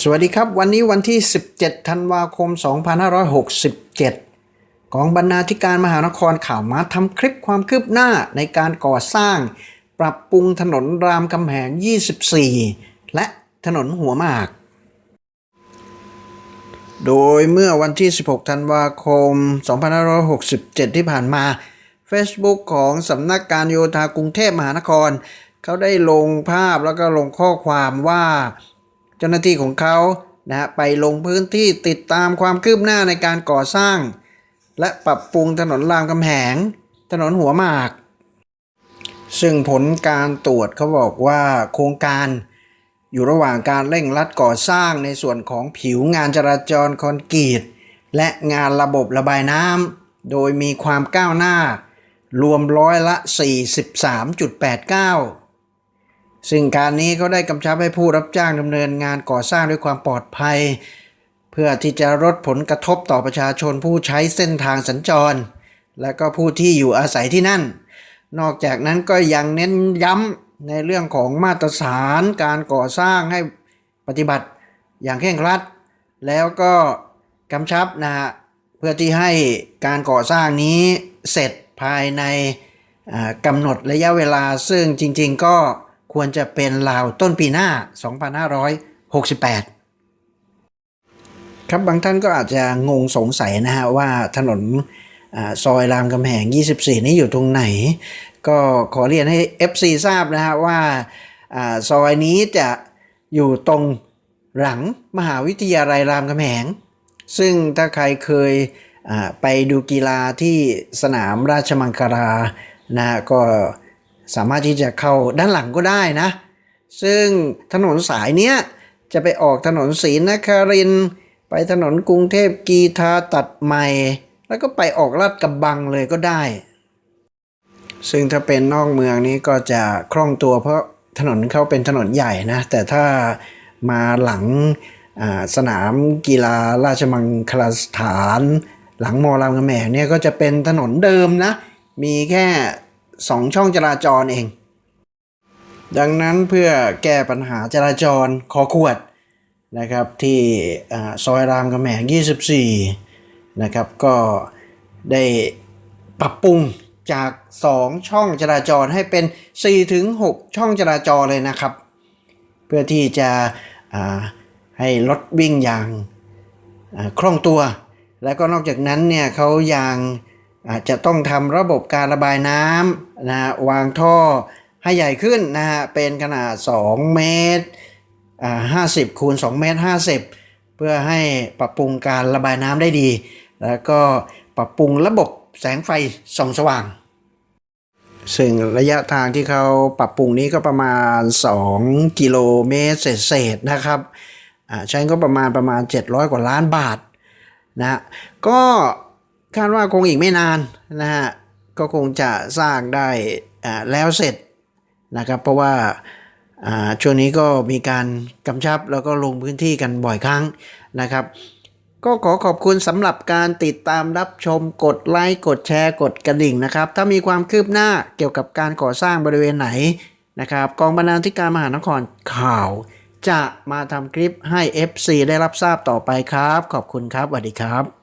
สวัสดีครับ วันนี้วันที่ 17 ธันวาคม 2567กองบรรณาธิการมหานครข่าวมาทำคลิปความคืบหน้าในการก่อสร้าง ปรับปรุงถนนรามคำแหง 24 และถนนหัวหมาก โดยเมื่อวันที่ 16 ธันวาคม 2567 ที่ผ่านมา Facebook ของสำนักการโยธากรุงเทพมหานคร เขาได้ลงภาพแล้วก็ลงข้อความว่า จ้าหน้าที่ของเขานะฮะไปลงพื้นที่ติดตามความคืบหน้าในการก่อสร้าง และปรับปรุงถนนรามคำแหง ถนนหัวหมาก ซึ่งผลการตรวจเขาบอกว่าโครงการอยู่ระหว่างการเร่งรัดก่อสร้างในส่วนของผิวงานจราจรคอนกรีต และงานระบบระบายน้ำโดยมีความก้าวหน้า รวมร้อยละ 43.89 ซึ่งการนี้เขาได้กำชับให้ผู้รับจ้างดำเนินงานก่อสร้างด้วยความปลอดภัย เพื่อที่จะลดผลกระทบต่อประชาชนผู้ใช้เส้นทางสัญจร และก็ผู้ที่อยู่อาศัยที่นั่น นอกจากนั้นก็ยังเน้นย้ำในเรื่องของมาตรฐานการก่อสร้างให้ปฏิบัติอย่างเคร่งครัด แล้วก็กำชับนะฮะเพื่อที่ให้การก่อสร้างนี้เสร็จภายในกำหนดระยะเวลาซึ่งจริง ๆ ก็ ควรจะเป็นราวต้นปีหน้า 2568 ครับบางท่านก็อาจจะงงสงสัยนะฮะว่าถนนอซอยรามคำแหง 24 นี้อยู่ตรงไหน ก็ขอเรียนให้ FC ทราบนะฮะว่าอซอยนี้จะอยู่ตรงหลังมหาวิทยาลัยรามคำแหง ซึ่งถ้าใครเคยไปดูกีฬาที่สนามราชมังคลานะก็ สามารถที่จะเข้าด้านหลังก็ได้นะ ซึ่งถนนสายเนี้ยจะไปออกถนนศรีนครินไปถนนกรุงเทพกีทาตัดใหม่ แล้วก็ไปออกลาดกระบังเลยก็ได้ ซึ่งถ้าเป็นนอกเมืองนี้ก็จะคล่องตัวเพราะถนนเขาเป็นถนนใหญ่นะ แต่ถ้ามาหลังสนามกีฬาราชมังคลาสถาน หลังมอรามคำแหงเนี่ยก็จะเป็นถนนเดิมนะ มีแค่ สองช่องจราจรเอง ดังนั้นเพื่อแก้ปัญหาจราจรขอขวดนะครับที่ซอยรามคำแหง 24 นะครับ ก็ได้ปรับปรุงจาก 2 ช่องจราจรให้เป็น4-6ช่องจราจรเลยนะครับ เพื่อที่จะให้รถวิ่งอย่างคล่องตัว แล้วก็นอกจากนั้นเนี่ยเขายัง อาจจะต้องทำระบบการระบายน้ำนะวางท่อให้ใหญ่ขึ้นนะฮะเป็นขนาด 2 เมตรอ่า50คูณ2เมตร50 เพื่อให้ปรับปรุงการระบายน้ำได้ดี แล้วก็ปรับปรุงระบบแสงไฟส่องสว่าง ซึ่งระยะทางที่เขาปรับปรุงนี้ก็ประมาณ 2 กิโลเมตรเศษๆนะครับใช้ก็ประมาณประมาณ 700 กว่าล้านบาทนะก็ คาดว่าคงอีกไม่นานนะฮะก็คงจะสร้างได้อ่าแล้วเสร็จนะครับ เพราะว่าอ่าช่วงนี้ก็มีการกำชับแล้วก็ลงพื้นที่กันบ่อยครั้งนะครับ ก็ขอขอบคุณสำหรับการติดตามรับชมกดไลค์กดแชร์กดกระดิ่งนะครับ ถ้ามีความคืบหน้าเกี่ยวกับการก่อสร้างบริเวณไหนนะครับ กองบรรณาธิการมหานครข่าว จะมาทำคลิปให้ FC ได้รับทราบต่อไปครับ ขอบคุณครับสวัสดีครับ